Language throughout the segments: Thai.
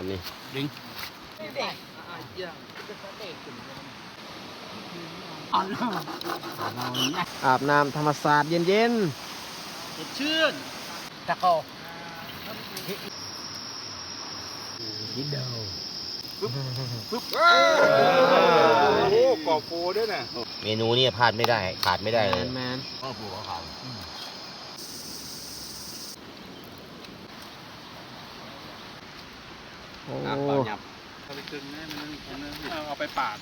อันนี้ดึงอาบน้ำธรรมศาสตร์เย็นสดชื่นตะโกๆนิดเดียวโอ้โหกรอบโฟด้วยนะเมนูนี้พลาดไม่ได้ ขาดไม่ได้แมเลยนแมนข้าวผูข้าวขาว โอ้เอาไปหยับเอาไปกึ่งนะมันเอาเอาไปปาด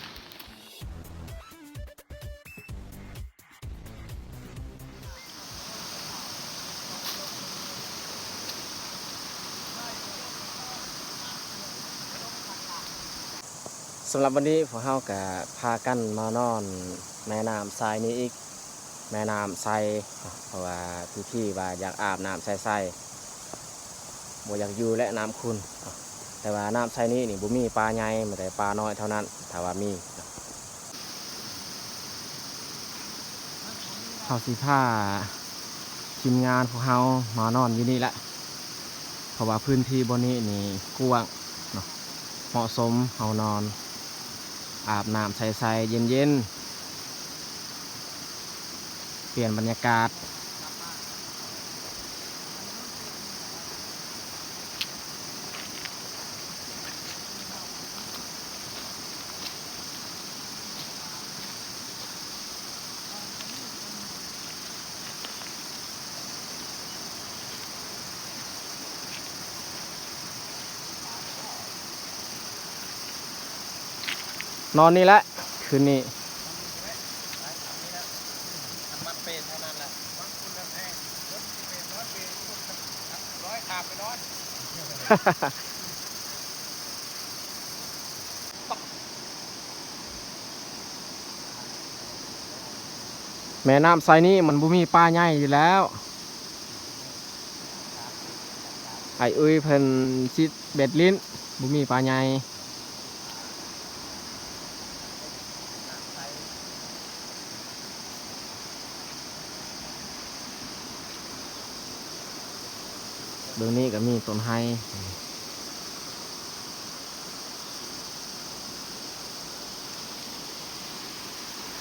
สำหรับวันนี้พวกเราก็พากันมานอน แม่น้ำทรายนี้อีก แม่น้ำใสเพราะว่าพี่ๆว่าอยากอาบน้ำใสๆบ่อยากอยู่และน้ำคุณ แต่ว่าน้ำใสนี้นี่บ่มีปลาใหญ่มีแต่ปลาน้อยเท่านั้นถ้าว่ามีเขาสิผ้าทีมงานของเฮามานอนอยู่นี่แหละเพราะว่าพื้นที่บนนี้นี่กว้างเนาะเหมาะสมเฮานอน อาบน้ำใสๆเย็นๆเปลี่ยนบรรยากาศ นอนนี่แหละ คืนนี้มันเป็นเท่านั้นแหละร้อยขาบไปนอนแม่น้ำไซนี้มันบ่มีปลาใหญ่อยู่แล้ว ไอ้เอ้ยเพิ่นชิดเบ็ดลิ้นบ่มีปลาใหญ่ เบื้องนี้ก็มีต้นไฮ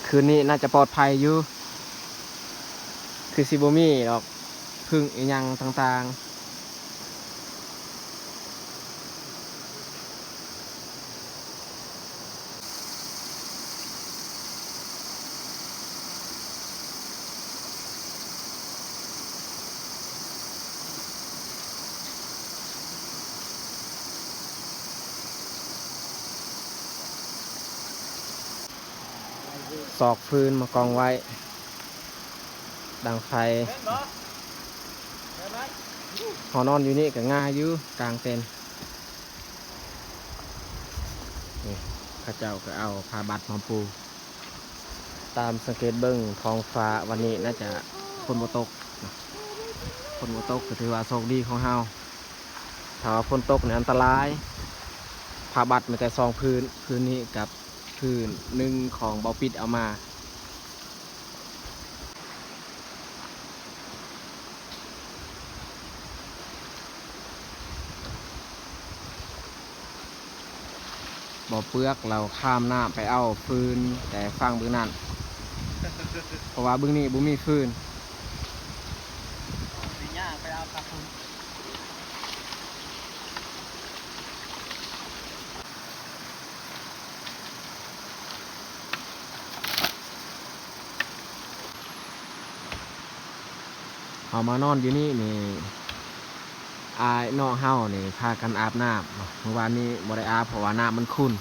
คืนนี้น่าจะปลอดภัยอยู่ คือซิบมีดอกพึ่งอีหยังต่างๆ สอกฟืนมากองไว้ ดังไฟหอนอนอยู่นี่ก็ง่ายอยู่กลางเต็นนี่ข้าเจ้าก็เอาผ้าบัดมาปู ตามสังเกตเบิ้งท้องฟ้าวันนี้น่าจะฝนบ่ตกฝนบ่ตกก็ถือว่าโชคดีของเฮาถ้าฝนตกเนี่ยอันตรายผ้าบัดมีแต่ซองพื้นพื้นนี้กับ คือหนึ่งของเบาปิดเอามา บ่อเปลือกเราข้ามหน้าไปเอาฟืนแต่ฟังบื้องนั่นเพราะว่าบื้องนี้บุมีฟืน สีย่างไปเอาตะคุณ เอามานอนอยู่นี่นี่อายนอกเฮานี่พากันอาบน้ำเมื่อวานนี้บ่ได้อาบเพราะว่าน้ำมันขุ่น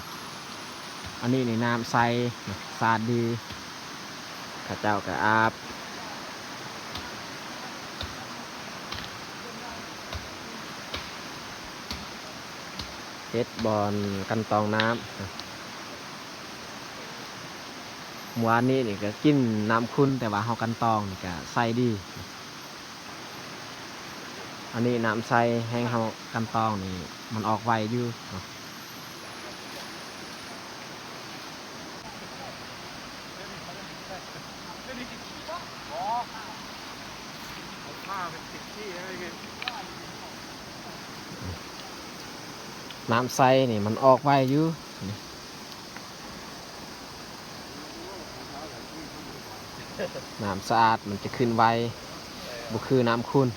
อันนี้นี่น้ำใสสะอาดดีข้าเจ้าก็อาบเฮ็ดบอลกันตองน้ำเมื่อวานนี้นี่ก็กินน้ำคุณแต่ว่าเฮากันตองนี่ก็ใส่ดี อันนี้น้ำใสแห้งเฮากันตองนี่มันออกไวอยู่เนาะผ้าเป็นติดที่อะไรเงี้ยน้ำใสนี่มันออกไวอยู่น้ำสะอาดมันจะขึ้นไวบุคือน้ำคุณ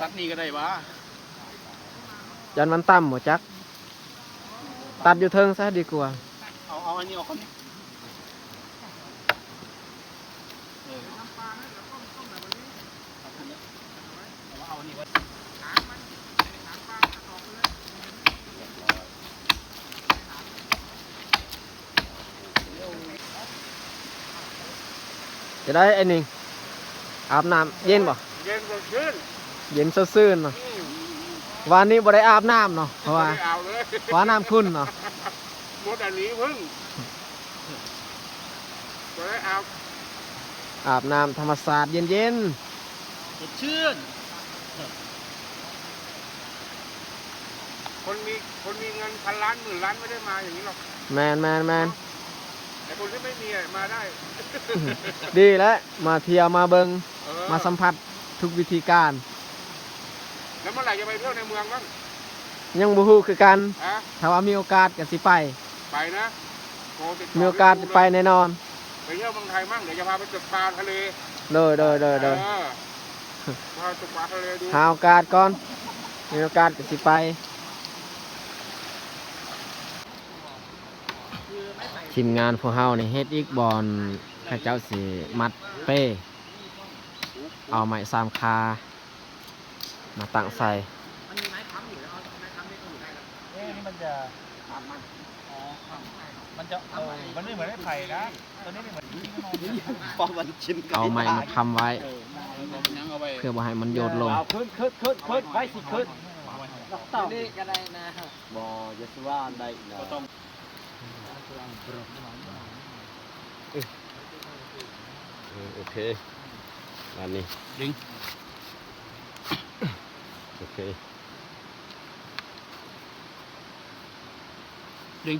ตัดนี่ก็ได้วะ ยันมันต่ำหมดจัก ตัดอยู่เทิงซะดีกว่า เอาเอาอันนี้ออกก่อนนี่เอาอันนี้ไว้จะได้ไอ้นี่อาบน้ำเย็นบ่เย็นสดชื่นเย็นซื่นๆเนาะ วันนี้บ่ได้อาบน้ำเนาะเพราะว่าไม่เอาเลยเพราะว่าน้ำคุณเนาะหมดอันนี้พึ่งไม่ได้เอาอาบน้ำธรรมศาสตร์เย็นสดชื่นคนมีคนมีเงินพันล้านหมื่นล้านไม่ได้มาอย่างนี้หรอกๆแมนแมนแมนแต่คนที่ไม่มีอะมาได้ดีแล้วมาเที่ยวมาเบิงเออมาสัมผัสทุกวิธีการ แล้วเมื่อไหร่จะไปเที่ยวในเมืองบ้างยังบ่ฮู้คือกันฮะถ้าว่ามีโอกาสก็สิไป ไปนะโทรติดต่มีโอกาสไปแน่นอน ไปเที่ยวเมืองไทยมั่งเดี๋ยวจะพาไปจุดปลาทะเลโดยโดยโดยโดยเออพาจุดปลาทะเลดูหาโอกาสก่อน มีโอกาสก็สิไป ทีมงานพวกเฮานี่เฮ็ดอีกบอลข้าเจ้าสิมัดเป้ เอาไม้สามคา มาตั้งใส่มันมีไม้ค้ำอยู่แล้วเอาไม้ค้ำนี่ก็อยู่ได้แล้วเอ๊ะนี่มันจะอาบมันอ๋อมันจะเออมันไม่เหมือนไม้ไผ่นะตัวนี้ไม่เหมือนปอมันชิมเอาไม้มาค้ำไว้ยังเอาไปเพื่อบ่ให้มันโยนลงเอาขึ้นขึ้นขึ้นขึ้นไว้สิขึ้นต่อนี่ก็ได้นะบอยัสว่าได้นะก็ต้องโอเคอันนี้ดึง โอเคดึง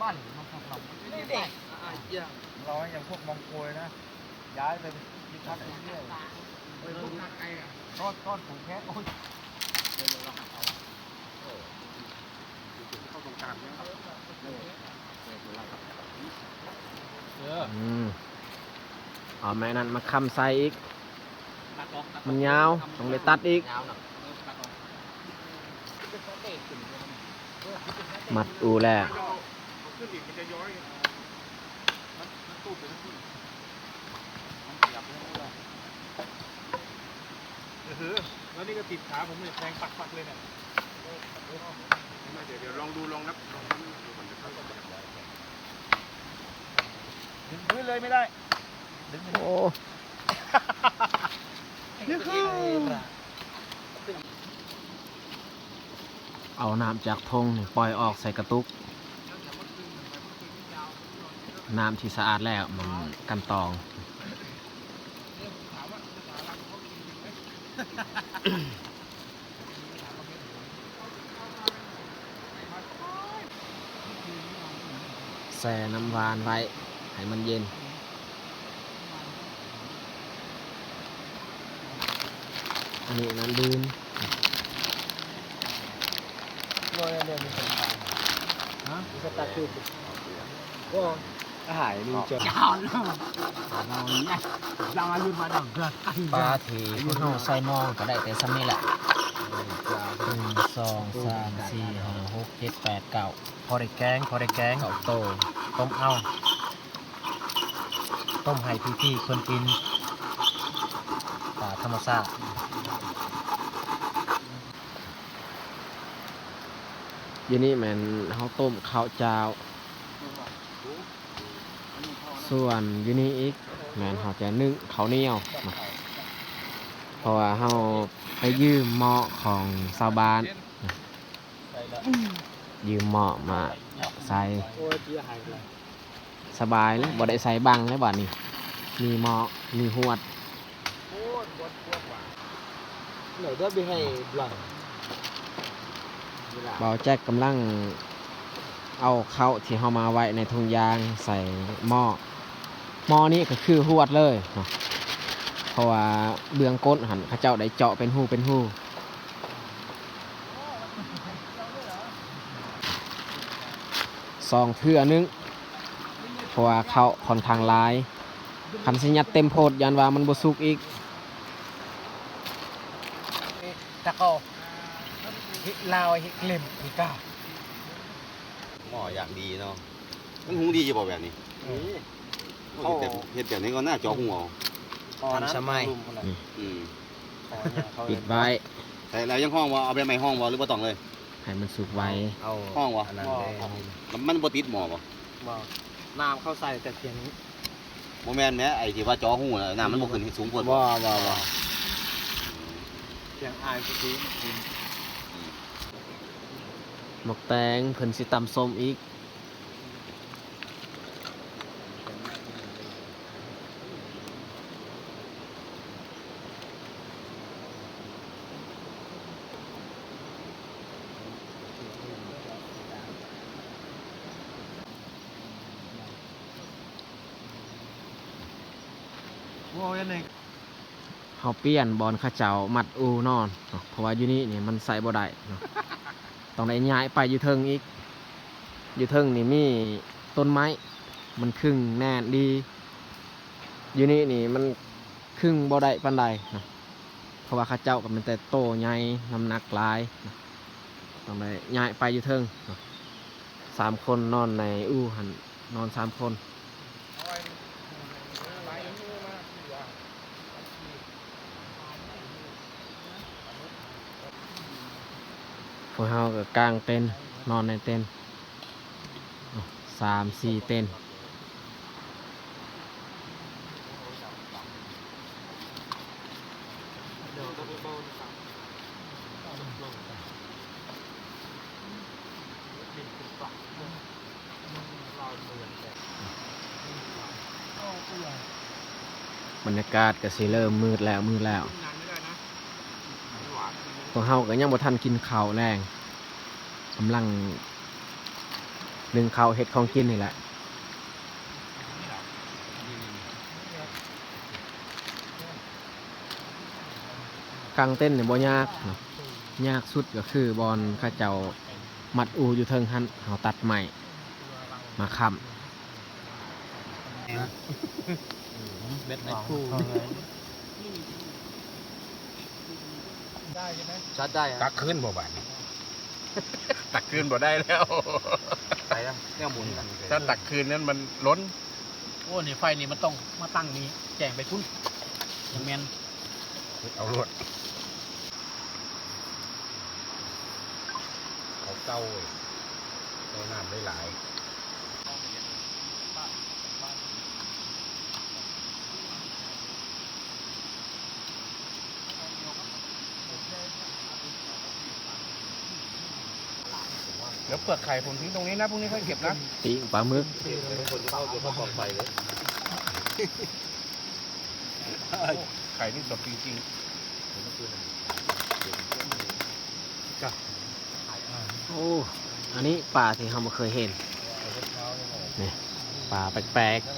บ้านมันทำเราไม่ได้ร้อยอย่างพวกมองโกยนะย้ายไปยึดพักเรื่อยๆไปพวกนาไกลอะก้อนก้อนผูกแค่โอ้ยเข้าตรงกลางเนี่ย อืมเอาไม้นั้นมาค้ำใส่อีก ตัดออกตัดออกมันยาวต้องเลยตัดอีก ยาวหน่อยตัดออกมัดอูแล้วเอาขึ้นอีกมันจะย้อยมันมันตูดไปทั้งขึ้นมันขยับไปทั้งขึ้นเออแล้วนี่ก็ติดขาผมเนี่ยแทงปักๆเลยเนี่ย เดี๋ยวเดี๋ยวลองดูลองนับลองนับดูก่อนจะเข้ากัน ถึงพื้นเลยไม่ได้ ดึงไม่ได้โอ้นี่คือเอาน้ำจากทงนี่ปล่อยออกใส่กระตุก น้ำที่สะอาดแล้วมันกันตองแช่น้ำหวานไว้ ให้มันเย็น อันนี้นั้นลืมโรยเรียนมีคนตายฮะจะตัดคือก็หายนี่เจอจานเราเนี่ยเราอายุมาดังเกิดปลาทีพวกเราใส่หม้อก็ได้แต่ซ้ำนี่แหละหนึ่งสองสามสี่ห้าหกเจ็ดแปดเก้าพอได้แกงพอได้แกงเอาโตต้มเอา ต้มให้พี่ๆคนกินปลาธรรมชาติยู่นี่แมนเขาต้มข้าวเจ้า ส่วนยู่นี่อีกแมนเขาจะนึ่งข้าวเหนียวเพราะว่าเฮาไปยืมเหมาะของชาวบ้าน ยืมเหมาะมาใส่ สบายเลยบ่ได้ใส่บังเลยบัดนี้มีหมาะมีหวดไหนได้ไปให้หลังเบาแจ็คกำลังเอาเข้าที่เฮามาไว้ในถุงยางใส่หม้อหม้อนี้ก็คือหวดเลยเพราะว่าเบื้องก้นหันเขาเจ้าได้เจาะเป็นหูเป็นหูสองเทื่อนึง เพราะว่าเขาค่อนข้างหลายคันสิยัดเต็มโพดยันว่ามันบ่สุกอีกตะกอฮิลาวฮิกลิมฮิก้าหม้ออย่างดีเนาะมันหุงดีจะบอกแบบนี้เฮ็ดแบบเฮ็ดแบบนี้ก็น่าจอหัวเอาทันสมัยอืมปิดไว้แต่แล้วยังห้องว่าเอาไปใหม่ห้องบ่หรือบ่ต้องเลยให้มันสุกไว้เอาห้องวะอันนั้นเลยมันมันบ่ติดหม้อบ่บอก น้ำเข้าใส่แต่เพียงนี้บ่แม่นแหม้ไอ้ที่ว่าจอหูน่ะน้ำมันบ่ขึ้นสูงกว่าบ่บ่บ่เพียงอายคือ หมกแตงเพิ่นสิตำส้มอีก เฮาเปลี่ยนบอลเข้าเจ้ามัดอูนอนเนาะเพราะว่าอยู่นี่นี่มันใส่บ่ได้เนาะต้องได้ย้ายไปอยู่เทิงอีก อยู่เทิงนี่มีต้นไม้ มันครึ่งแน่นดี อยู่นี่นี่มันครึ่งบ่ได้ปานใดเนาะเพราะว่าเข้าเจ้าก็มันแต่โตใหญ่น้ำหนักหลายเนาะต้องได้ย้ายไปอยู่เทิงเนาะสามคนนอนในอูหันนอนสามคน วกเราก็กางเต็นนอนในเต็นสามสี่เต็นบรรยากาศก็สิเริ่มมืดแล้วมืดแล้ว พวกเฮาก็ยังบ่ทันกินข้าวแรงกำลังนึ่งข้าวเฮ็ดของกินนี่แหละกางเต้นเนี่ยบ่ยากเนาะยากสุดก็คือบอลข้าเจ้ามัดอูอยู่เทิงหันเฮาตัดใหม่ มาค้เบ็ดในคู่ ชัดได้ตักขึ้นบ่บานตักขึ้นบ่ได้แล้ว ไปแล้วเนี่ยหมุนกันถ้าตักคืนนั้นมันล้นโอ้นี่ไฟนี่มันต้องมาตั้งนี้แจงไปพุ่นยังแมนเอารวดเขาเก้าเว้ยเอาน้ำได้หลาย เดี๋ยวเปลือกไข่ผมทิ้งตรงนี้นะพรุ่งนี้ค่อยเก็บนะำปิ้งปลาหมึกคนเข้าเดี๋ยวเขาบอกไปเลยไข่นี่สดจริงโอ้อันนี้ปลาที่เราบ่เคยเห็นนี่ปลาแปลกๆ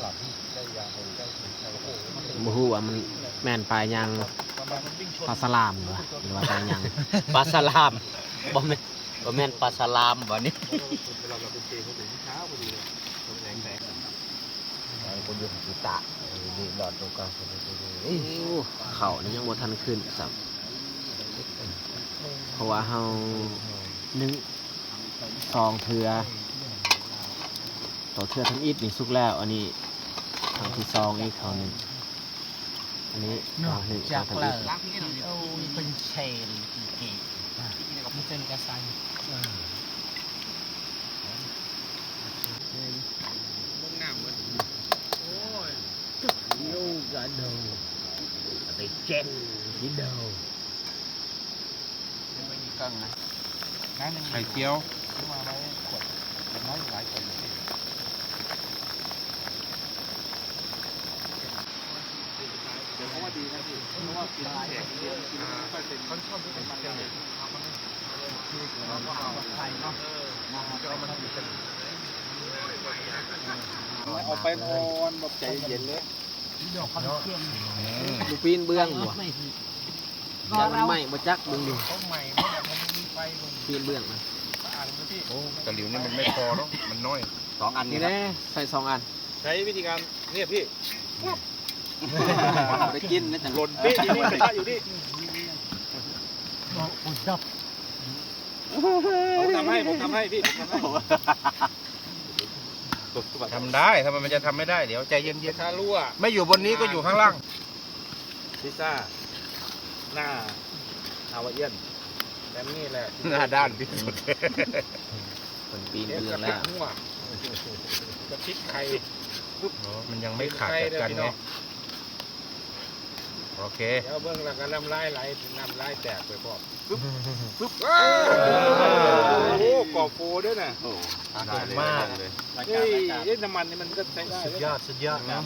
บ่ฮู้ว่ามันแม่นปลายังปลาสลามหรือว่าหรือว่าปลายังปลาสลามบ่แม่น บ่แม่นปลาสลามบ่นี่คนอยู่ที่ตะนี่ดอดตรงกลางโอ้เขานี่ยังบ่ทันขึ้นสับเพราะว่าเฮานึ่งซองเทือต่อเทือทั้งอิดนี่สุกแล้ว อันนี้ทางที่ซองอีกเขาหนึ่งอันนี้เอาหนึ่งทางเลอียกโอ้ยเป็นเชนเก๋มันเป็นกระสัง vô cả đầu phải chen với đầu cần này phải kéo nhưng mà mấy quật nói lại cần Hãy subscribe cho kênh Ghiền Mì Gõ Để không bỏ lỡ những video hấp dẫn เดียวไข่เจียวเอาไปนอนแบบใจเย็นเลยลูกปีนเบื้องบ่ยังมันไหม้บ่จักมึงดิปีนเบื้องมันโอ้ตะหลิวนี่มันไม่พอเนาะมันน้อยสองอันนี่นี่นะแน่ใส่สองอัน ใช้วิธีการเนี่ยพี่ไปกินนะจังหล่นพี่ที่นี่กระทะอยู่นี่ ผมทำให้ผมทำให้พี่ผมทำให้ทำได้ทำไมมันจะทำไม่ได้เดี๋ยวใจเย็นถ้ารั่วๆไม่อยู่บนนี้ก็อยู่ข้างล่างพิซซ่าหน้าฮาวายเอียนแต่นี่แหละหน้าด้านที่สุดคนปีนเดี๋ยวเบื้อกงระแล้ติวกหัวกระติกไข่มันยังไม่ขาดจากกันไง โอเค เดี๋ยวเบิ่งแล้วก็น้ำลายไหลน้ำลายแตกไปพร้อมโอ้โหกรอบโฟด้วยนะโอ้ได้เลยได้เลยเฮ้ยเอ๊ะน้ำมันนี่มันก็ใช้ได้เลยสุดยอดนะ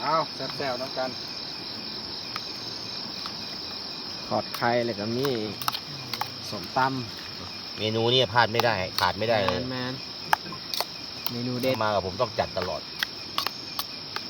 เอาแซ่บๆน้ำกันขอดไข่แล้วก็มีสมตเมนูนี่พลาดไม่ได้ ขาดำไม่ได้เลยแมนเมนูเด็ดมากับผมต้องจัดตลอด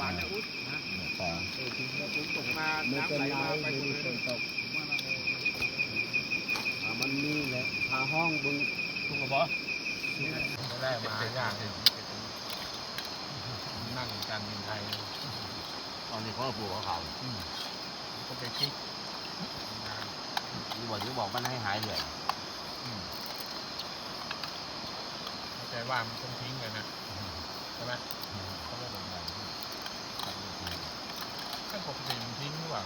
วานนะอุ๊ดมาน้ำไหลมาไปหมดเลยมันมีแหละพาห้องบึงได้มาอย่างนั่งการบินไทยตอนนี้เขาปลูกเขาก็ไปคิดที่บอกที่บอกมันให้หายเหนื่อยใจว่ามันต้องทิ้งกันนะใช่ไหมเขาเรียกแบบนั้นถ้า ปกติมันทิ้งหรือเปล่า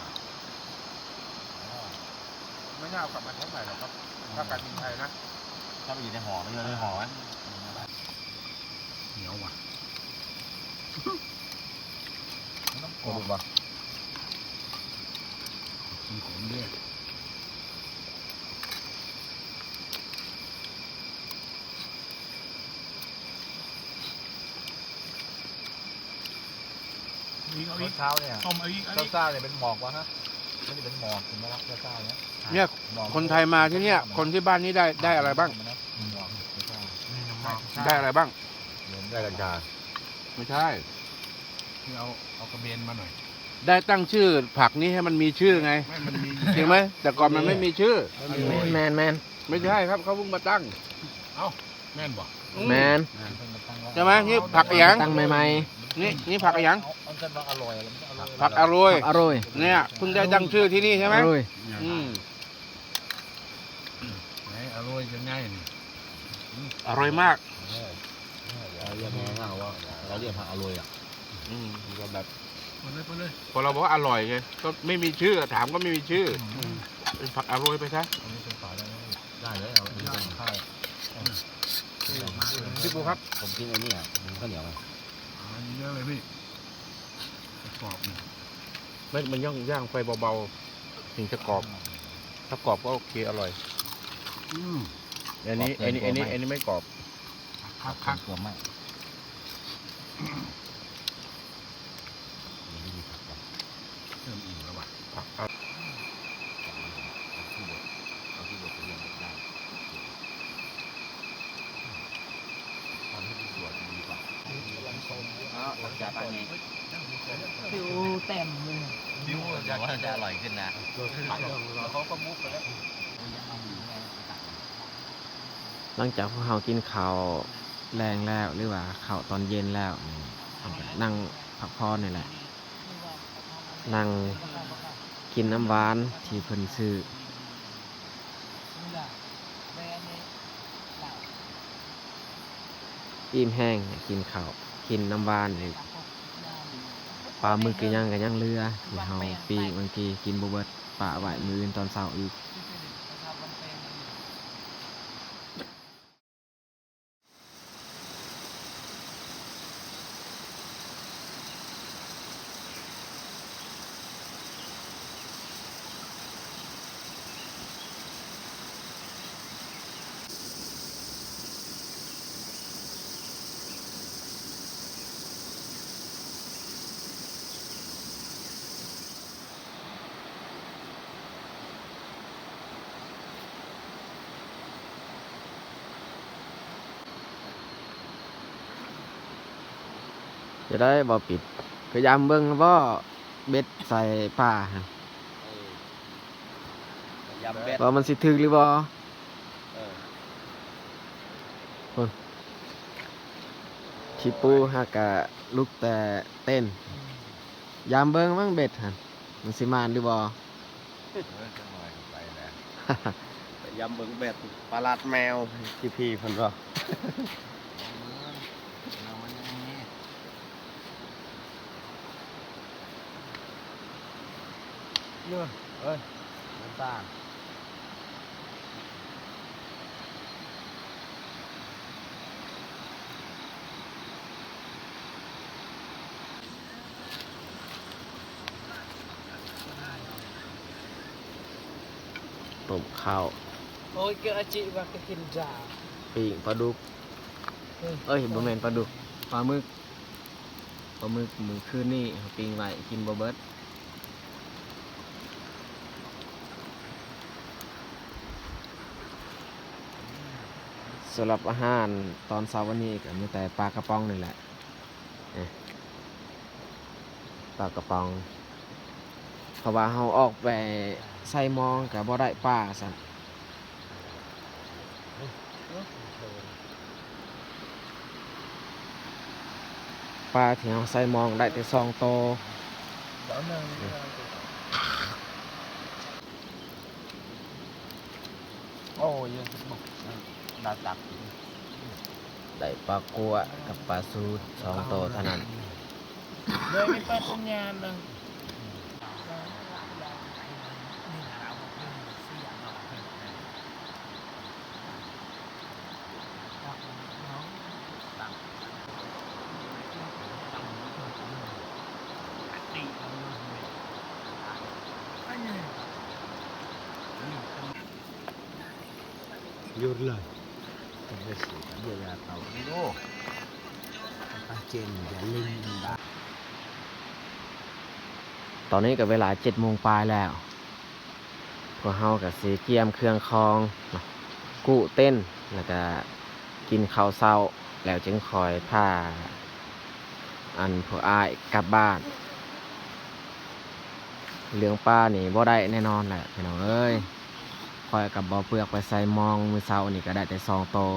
ไม่น่าเอากลับมาเท่าไหร่หรอกครับ ถ้าการบินไทยนะ ถ้าไปอยู่ในหอมันอยู่ในหอไหมเหนียวว่ะโอ้บ่มีขมด้วยอีกเอาอีก เช้าเนี่ยต้มเอาอีกเอาเจ้าอีกซ่าเนี่ยเป็นหมอกวะฮะไม่ได้เป็นหมอกถึงไหมล่ะเจ้าซ่าเนี่ยเนี่ยคนไทยมาที่เนี่ย คนที่บ้านนี้ได้ได้อะไรบ้างได้อะไรบ้างได้กัญชาไม่ใช่เอาเอากระเบนมาหน่อยได้ตั้งชื่อผักนี้ให้มันมีชื่อไงไม่มันมีจริงไหมแต่ก่อนมันไม่มีชื่อ แมนแมนแมนไม่ใช่ครับเขาเพิ่งมาตั้งแม่นบ่แมนใช่ไหมนี่ผักอะไรหยังตั้งใหม่ นี่นี่ผักอะไรยังมันจะอร่อยมันอร่อยผักอร่อยอร่อยเนี่ยเพิ่งได้ตั้งชื่อที่นี่ใช่ไหมอร่อยอืมไหนอร่อยจะง่ายอร่อยมากเราเรียกง่ายๆว่าเราเรียกผักอร่อยอะอืมก็แบบพอเราบอกว่าอร่อยไงก็ไม่มีชื่อถามก็ไม่มีชื่อเป็นผักอร่อยไปซะได้ไหมได้เลยเอาอันนี้เป็นข้าวพี่ปูครับ ผมกินอันนี้อะข้าวเหนียวไงอันนี้ เยอะเลยพี่กรอบนี่ไม่มันย่างย่างไฟเบาๆถึงจะกรอบ ถ้ากรอบก็โอเคอร่อย อืมอันนี้อันนี้อันนี้อันนี้ไม่กรอบ คักคักเกลือไหม เริ่มอิ่มแล้วว่ะ ผักอร่อย เอาที่บดเอาที่บดไปเรียนได้ทำให้เป็นส่วนดีกว่าหลังจากนี้ ผิวเต็มเลย ดิวจะว่าจะอร่อยขึ้นนะเขาก็มุกไปแล้ว หลังจากพวกเรากินข้าวแรงแล้วหรือว่าข้าวตอนเย็นแล้วเขาก็นั่งพักผ่อนนี่แหละ นั่งกินน้ำหวานที่เพิ่นซื้ออิ่มแห้งกินข้าวกินน้ำหวานอีกปลาหมึกก็ยังก็ยังเหลือที่เฮาปีกเมื่อกี้กินบ่เบิดปลาไว้มื้ออื่นตอนเช้าอีก จะ ได้บ่ปิดพยายามเบิ่งว่าเบ็ดใส่ปลาหั่นยำเบ็ดว่ามันสิถึกหรือบ่เออชิปูฮากะลุกแต่เต้นยามเบิ่งมั่งเบ็ดหั่นมันสิมานหรือบ่ยำเบิ่งเบ็ดปลาลาดแมวพี่พี่เพิ่นว่ เยอะเอ้ยน้ำตาลต้มข้าว Ôi cái chị và cái thịt giả ปิ้งปลาดุก เอ้ยบ่แม่นปลาดุกปลาหมึกปลาหมึกมื้อคืนนี้เอาปิ้งไว้กินบ่เบิด สำหรับอาหารตอนเช้าวันนี้ก็มีแต่ปลากระป๋องนี่แหละเอ้ยปลากระป๋องเพราะว่าเฮาออกไปใส่มองก็บ่ได้ปลาซั่นปลาที่เราใส่มองได้แต่สองโตว Đó là Ôi ตาตักได้ปลากัวกับปลาซูดสองตัวเท่านั้น เลยไม่เปิดสัญญาณเลย อนนี้ก็เวลาเจ็ดโมงปลายแล้วพวกเฮากับสีเกียมเครื่องคองกู้เต้นแล้วก็กินข้าวเช้า แล้วจึงคอยพาอันผู้อ้ายกลับบ้าน เรื่องป้านี่บ่ได้แน่นอนแหละพี่น้องเอ้ยคอยกับบ่อเปลือกไปใส่มองมือเช้านี่ก็ได้แต่สองโตว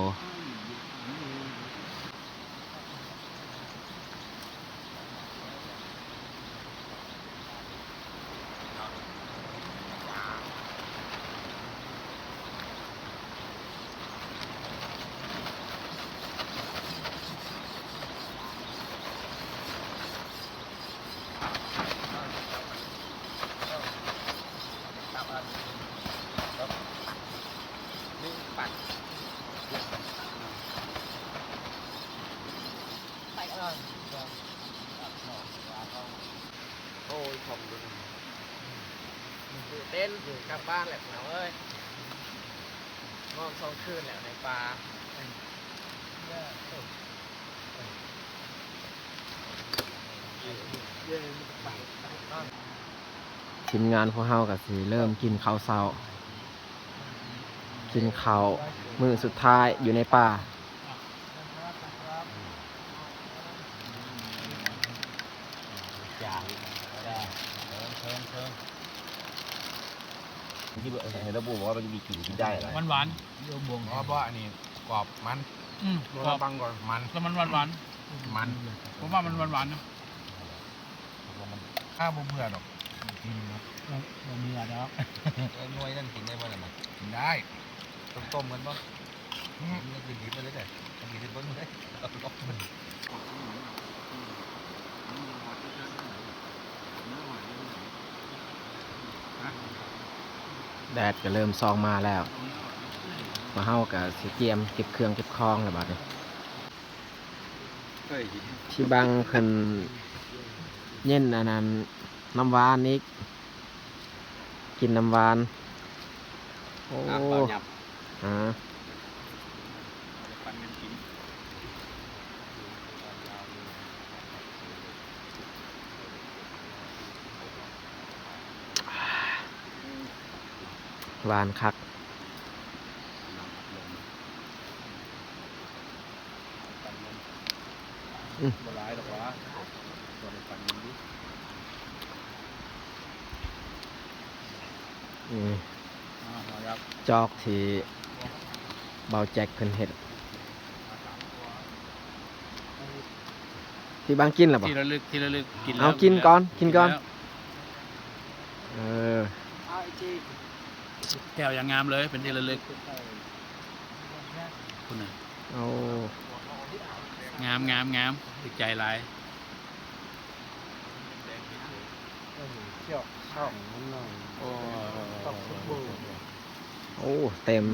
โอ้ยชมดูกู้เต้นกลับบ้านแหละพี่น้องเอ้ยนอนสองคืนแล้วในป่า ทีมงานพวกเฮาก็สิเริ่มกินข้าวเช้า กินข้าวมื้อสุดท้ายอยู่ในป่า Chà Đây Thơm thơm thơm ที่เห็นระบุบอกว่ามันมีกลิ่นที่ได้อะไรหวานหวาน Vô buồn เพราะว่าอันนี้กรอบมันอืมรอบังก่อนมันแล้วมันหวานหวานมันๆผมว่ามันหวานหวานๆนะ ข้าวบ่เบื่อหรอกมันมีอะเนาะหน่วยนั่นกินได้บ่ล่ะมันกินได้ต้มต้มกันบ่มันกินดิบมาเลยเด้อกินดิบเบิ่งเลยแดดก็เริ่มซองมาแล้ว มาเฮากับสิเตรียมเก็บเครื่องเก็บคองแล้วบัดนี้เคยกินที่บังเพิ่น เย็นอันนั้นน้ำหวานอีกกินน้ำหวาน โอ้อะเปล่าหยับอ่าปันกันกินหวานคักบหลายหรอกวะตัวในปันมันดิ อืมอ่าเอาครับจอกที่เบาแจ็คเพิ่นเห็ดที่บางกินหรอปะทีละลึกทีละลึกกินเอากินก่อนกินก่อนเออแก้วอย่างงามเลยเป็นทีละลึกคุณน่ะเอางามงามงามติดใจหลายเชี่ยวช่องมันหน่อยโอ้ต้องฟุตบอล โอ้ เต็ม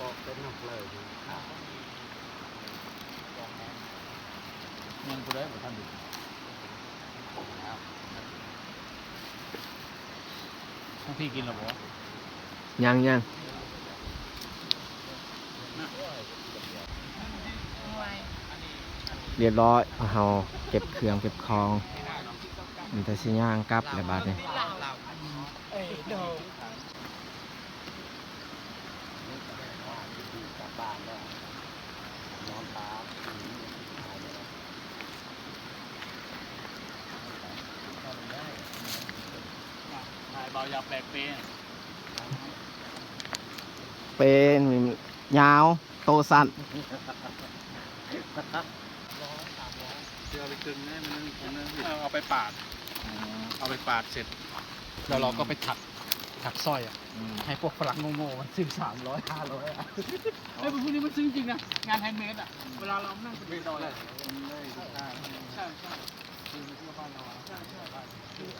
บอกเป็นหนักเลยยังกูได้บ่ทันดูทั้งพี่กินหรอบ่ยังยัง เรียบร้อยเอาเฮาเก็บเครื่องเก็บของมันจะสิย่างกลับเลยบาดนี้กลับบ้านแล้วนอนตาถ่ายเบาแปลกเป้เป็นยาว โตสั้น เชื่อไปกึ่งนะมันมันเอาเอาไปปาด เอาไปปาดเสร็จ แล้วเราก็ไปถักถักสร้อยอะให้พวกฝรั่งโง่ๆมันซื้อสามร้อยห้าร้อยอะเฮ้ยพวกนี้มันซื้อจริงนะ งานแฮนด์เมดอะ เวลาเรานั่งเป็นดอยอะใช่ใช่คือมันที่บ้านเราอะใช่ใช่คือ